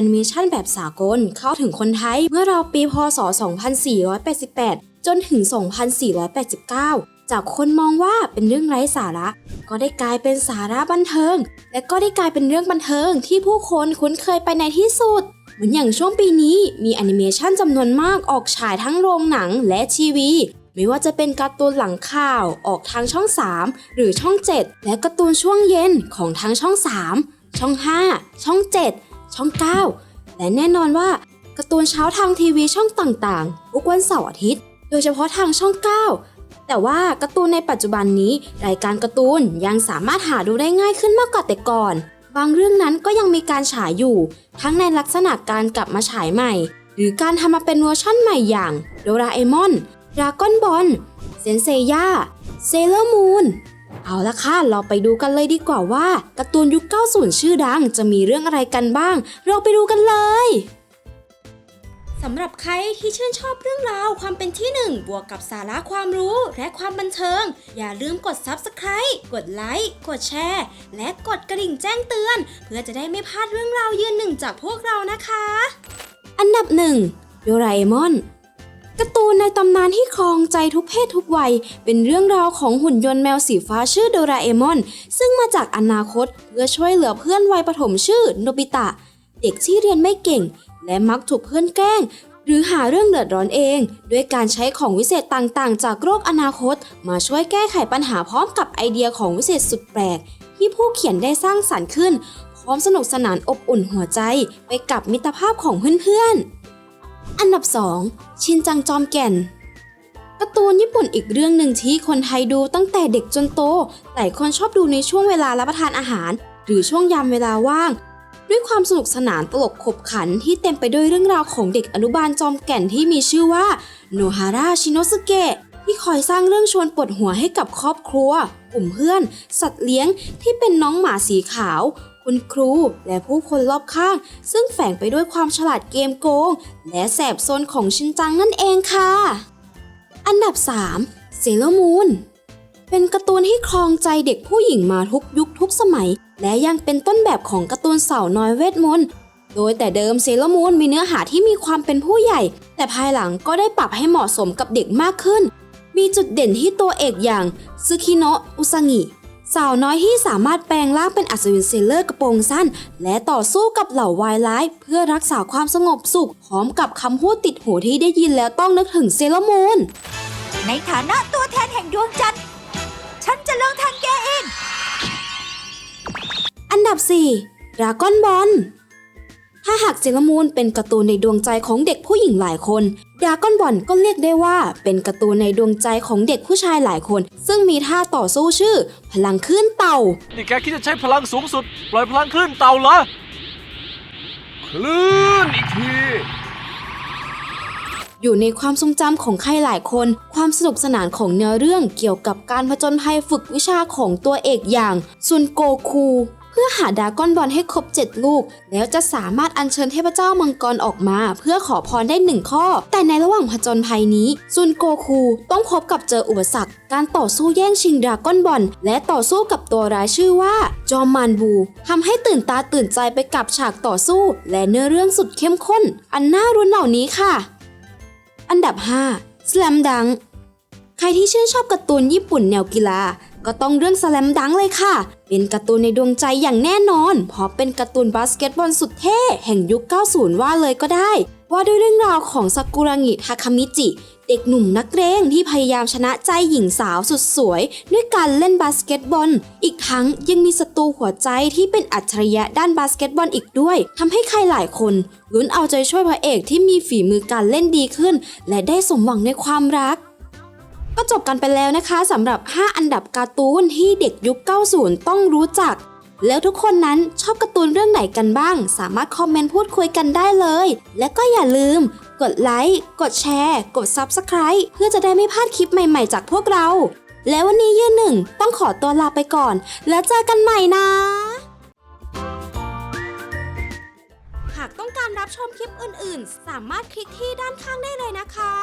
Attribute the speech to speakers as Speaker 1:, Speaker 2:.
Speaker 1: อนิเมชันแบบสากลเข้าถึงคนไทยเมื่อราวปีพศ 2488 จนถึง 2489 จากคนมองว่าเป็นเรื่องไร้สาระ ก็ได้กลายเป็นสาระบันเทิง และก็ได้กลายเป็นเรื่องบันเทิงที่ผู้คนคุ้นเคยไปในที่สุดเหมือนอย่างช่วงปีนี้มีแอนิเมชันจำนวนมากออกฉายทั้งโรงหนังและทีวีไม่ว่าจะเป็นการ์ตูนหลังข่าวออกทางช่อง 3 หรือช่อง 7 และการ์ตูนช่วงเย็นของทั้งช่อง 3 ช่อง 5 ช่อง 7 ช่อง 9 และแน่นอนว่าการ์ตูนเช้าทางทีวีช่องต่างๆ ทุกวันเสาร์อาทิตย์ โดยเฉพาะทางช่อง 9 แต่ว่าการ์ตูนในปัจจุบันนี้ รายการการ์ตูนยังสามารถหาดูได้ง่ายขึ้นมากกว่าแต่ก่อน บางเรื่องนั้นก็ยังมีการฉายอยู่ ทั้งในลักษณะการกลับมาฉายใหม่ หรือการทำมาเป็นเวอร์ชั่นใหม่อย่างโดราเอมอนดราก้อนบอลเซนเซย่าเซเลอร์มูน เอาละค่ะ เราไปดูกันเลยดีกว่าว่าการ์ตูนยุค 90 ชื่อดังจะมีเรื่องอะไรกันบ้าง เราไปดูกันเลยสำหรับใครที่ชื่นชอบเรื่องราวความเป็นที่หนึ่งบวกกับสาระความรู้และความบันเทิง อย่าลืมกด Subscribe กดไลค์กดแชร์ และกดกระดิ่งแจ้งเตือน เพื่อจะได้ไม่พลาดเรื่องราวยืนหนึ่งจากพวกเรานะคะ อันดับหนึ่งโดราเอมอนการ์ตู นในตำนานที่ครองใจทุกเพศทุกวัย เป็นเรื่องราวของหุ่นยนต์แมวสีฟ้าชื่อโดราเอมอน ซึ่งมาจากอนาคตเพื่อช่วยเหลือเพื่อนวัยประถมชื่อโนบิตะ เด็กที่เรียนไม่เก่ง และมักถูกเพื่อนแกล้ง หรือหาเรื่องเดือดร้อนเอง ด้วยการใช้ของวิเศษต่างๆ จากโลกอนาคต มาช่วยแก้ไขปัญหาพร้อมกับไอเดียของวิเศษสุดแปลก ที่ผู้เขียนได้สร้างสรรค์ขึ้น พร้อมสนุกสนานอบอุ่นหัวใจ ไปกับมิตรภาพของเพื่อนๆ อันดับ 2 ชินจังจอมแก่นการ์ตูนญี่ปุ่นอีกเรื่องหนึ่งที่คนไทยดูตั้งแต่เด็กจนโตหลายคนชอบดูในช่วงเวลารับประทานอาหาร หรือช่วงยามเวลาว่าง ด้วยความสนุกสนานตลกขบขันที่เต็มไปด้วยเรื่องราวของเด็กอนุบาลจอมแก่นที่มีชื่อว่าโนฮาระชิโนสุเกะที่คอยสร้างเรื่องชวนปวดหัวให้กับครอบครัว กลุ่มเพื่อน สัตว์เลี้ยงที่เป็นน้องหมาสีขาว คุณครูและผู้คนรอบข้าง ซึ่งแฝงไปด้วยความฉลาดเกมโกง และแสบซนของชินจังนั่นเองค่ะ อันดับ 3 เซเลมูนเป็นการ์ตูนที่ครองใจเด็กผู้หญิงมาทุกยุคทุกสมัย และยังเป็นต้นแบบของการ์ตูนสาวน้อยเวทมนต์โดยแต่เดิมเซเลมูนมีเนื้อหาที่มีความเป็นผู้ใหญ่ แต่ภายหลังก็ได้ปรับให้เหมาะสมกับเด็กมากขึ้น มีจุดเด่นที่ตัวเอกอย่างซึคิโนะอุซางิ สาวน้อยที่สามารถแปลงร่างเป็นอัศวินเซเลอร์กระโปรงสั้น และต่อสู้กับเหล่าวายร้าย เพื่อรักษาความสงบสุข พร้อมกับคำพูดติดหูที่ได้ยินแล้วต้องนึกถึงเซเลอร์มูน
Speaker 2: ในฐานะตัวแทนแห่งดวงจันทร์ ฉันจะลงทันแกเอง
Speaker 1: อันดับ 4 ดราก้อนบอล ถ้าหากเซเลอร์มูนเป็นการ์ตูนในดวงใจของเด็กผู้หญิงหลายคนดราก้อนบอลก็เรียกได้ว่าเป็นการ์ตูนในดวงใจของเด็กผู้ชายหลายคน ซึ่งมีท่าต่อสู้ชื่อ พลังคลื่นเต่า
Speaker 3: นี่แกคิดจะใช้พลังสูงสุด ปล่อยพลังคลื่นเต่าเหรอ คลื่นอีกที
Speaker 1: อยู่ในความทรงจำของใครหลายคน ความสนุกสนานของเนื้อเรื่องเกี่ยวกับการผจญภัยฝึกวิชาของตัวเอกอย่างซุนโกคูเพื่อหาดาก้อนบอลให้ครบ 7 ลูก แล้วจะสามารถอัญเชิญเทพเจ้ามังกรออกมา เพื่อขอพรได้หนึ่งข้อ แต่ในระหว่างผจญภัยนี้ซุนโกคูต้องพบกับเจออุปสรรค การต่อสู้แย่งชิงดาก้อนบอลและต่อสู้กับตัวร้ายชื่อว่า จอมมานบูทำให้ตื่นตาตื่นใจไปกับฉากต่อสู้ และเนื้อเรื่องสุดเข้มข้น อันน่ารุนเหล่านี้ค่ะ อันดับ5 Slam Dunk ใครที่ชื่นชอบการ์ตูนญี่ปุ่นแนวกีฬา ก็ต้องเรื่อง Slam Dunk เลยค่ะ เป็นการ์ตูนในดวงใจอย่างแน่นอน เพราะเป็นการ์ตูนบาสเกตบอลสุดเท่ แห่งยุค 90 ว่าเลยก็ได้ ว่าด้วยเรื่องราวของซากุระงิทาคามิจิ เด็กหนุ่มนักเรงที่พยายามชนะใจหญิงสาวสุดสวย ด้วยการเล่นบาสเกตบอล อีกทั้งยังมีศัตรูหัวใจที่เป็นอัจฉริยะด้านบาสเกตบอลอีกด้วยทำให้ใครหลายคนลุ้นเอาใจช่วยพระเอกที่มีฝีมือการเล่นดีขึ้น และได้สมหวังในความรัก ก็จบกันไปแล้วนะคะสำหรับ 5 อันดับการ์ตูนที่เด็กยุค 90 ต้องรู้จัก แล้วทุกคนนั้นชอบการ์ตูนเรื่องไหนกันบ้าง สามารถคอมเมนต์พูดคุยกันได้เลย และก็อย่าลืม กดไลค์ กดแชร์ กด Subscribe เพื่อจะได้ไม่พลาดคลิปใหม่ๆ จากพวกเรา แล้ววันนี้ยืนหนึ่งต้องขอตัวลาไปก่อน แล้วเจอกันใหม่นะหากต้องการรับชมคลิปอื่นๆ สามารถคลิกที่ด้านข้างได้เลยนะคะ